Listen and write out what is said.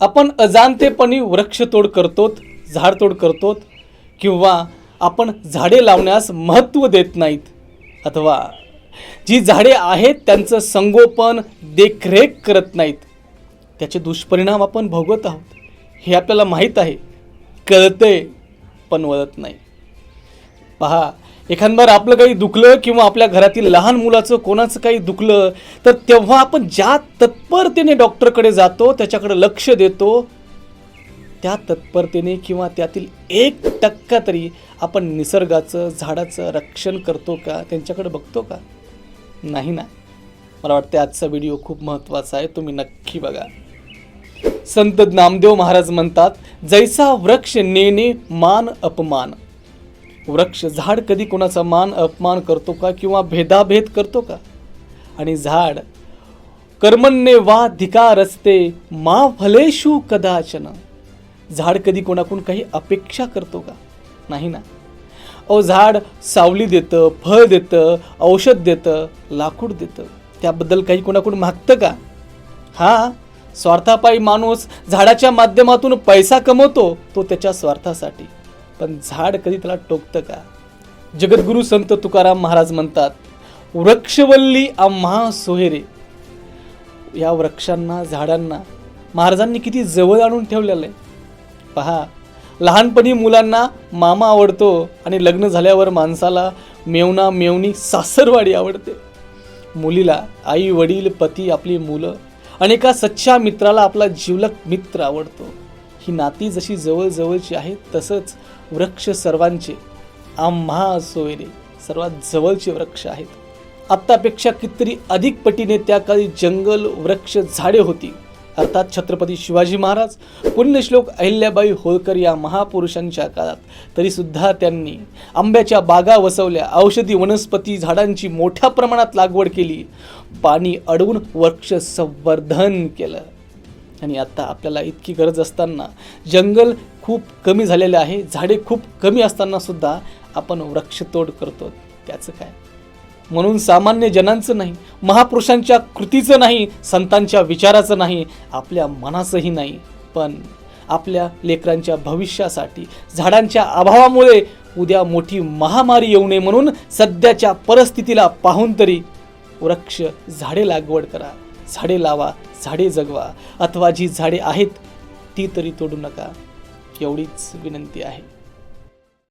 आपण अजाणतेपणी वृक्षतोड करतोत झाडतोड करतोत किंवा आपण झाडे लावण्यास महत्त्व देत नाहीत अथवा जी झाडे आहेत त्यांचं संगोपन देखरेख करत नाहीत त्याचे दुष्परिणाम आपण भोगत आहोत हे आपल्याला माहीत आहे कळते पण वळत नाही. पहा एखादं आपलं काही दुखलं किंवा आपल्या घरातील लहान मुलाचं कोणाचं काही दुखलं तर तेव्हा आपण ज्या तत्परतेने डॉक्टरकडे जातो त्याच्याकडे लक्ष देतो त्या तत्परतेने किंवा त्यातील एक टक्का तरी आपण निसर्गाचं झाडाचं रक्षण करतो का त्यांच्याकडे बघतो का? नाही ना. मला वाटतं आजचा व्हिडिओ खूप महत्त्वाचा आहे तुम्ही नक्की बघा. संत नामदेव महाराज म्हणतात जैसा वृक्ष नेणे मान अपमान. वृक्ष झाड कधी कोणाचा मान अपमान करतो का किंवा भेदाभेद करतो का? आणि झाड कर्मण्ये वा धिकार असते मा फलेशु कदाचन. झाड कधी कोणाकडून काही अपेक्षा करतो का? नाही ना? अहो झाड सावली देतं फळ देतं औषध देतं लाकूड देतं. त्याबद्दल काही कोणाकडून मागतं का? हा स्वार्थापायी माणूस झाडाच्या माध्यमातून पैसा कमवतो तो त्याच्या स्वार्थासाठी. पण झाड कधी त्याला टोकतं का? जगद्गुरू संत तुकाराम महाराज म्हणतात वृक्षवल्ली आम्हा सोहेरे. या वृक्षांना झाडांना महाराजांनी किती जवळ आणून ठेवलेलं आहे. पहा लहानपणी मुलांना मामा आवडतो आणि लग्न झाल्यावर माणसाला मेवना मेवणी सासरवाडी आवडते. मुलीला आई वडील पती आपली मुलं आणि एका सच्च्या मित्राला आपला जीवलक मित्र आवडतो. ही नाती जशी जवळजवळची आहेत तसंच वृक्ष सर्वांचे आम्हा सोयरे सर्वात जवळचे वृक्ष आहेत. आत्तापेक्षा कितीतरी अधिक पटीने त्या काळी जंगल वृक्ष झाडे होती. अर्थात छत्रपती शिवाजी महाराज पुण्यश्लोक अहिल्याबाई होळकर या महापुरुषांच्या काळात तरीसुद्धा त्यांनी आंब्याच्या बागा वसवल्या औषधी वनस्पती झाडांची मोठ्या प्रमाणात लागवड केली. पाणी अडवून वृक्ष संवर्धन केलं. आणि आत्ता आपल्याला इतकी गरज असताना जंगल खूप कमी झालेले आहे झाडे खूप कमी असतानासुद्धा आपण वृक्षतोड करतो. त्याचं काय? म्हणून सामान्य जनांचं नाही महापुरुषांच्या कृतीचं नाही संतांच्या विचाराचं नाही आपल्या मनाचंही नाही. पण आपल्या लेकरांच्या भविष्यासाठी झाडांच्या अभावामुळे उद्या मोठी महामारी येऊ नये म्हणून सध्याच्या परिस्थितीला पाहून तरी वृक्ष झाडे लागवड करा. झाडे लावा झाडे जगवा. अथवा जी झाडे आहेत ती तरी तोडू नका. एवढीच विनंती आहे.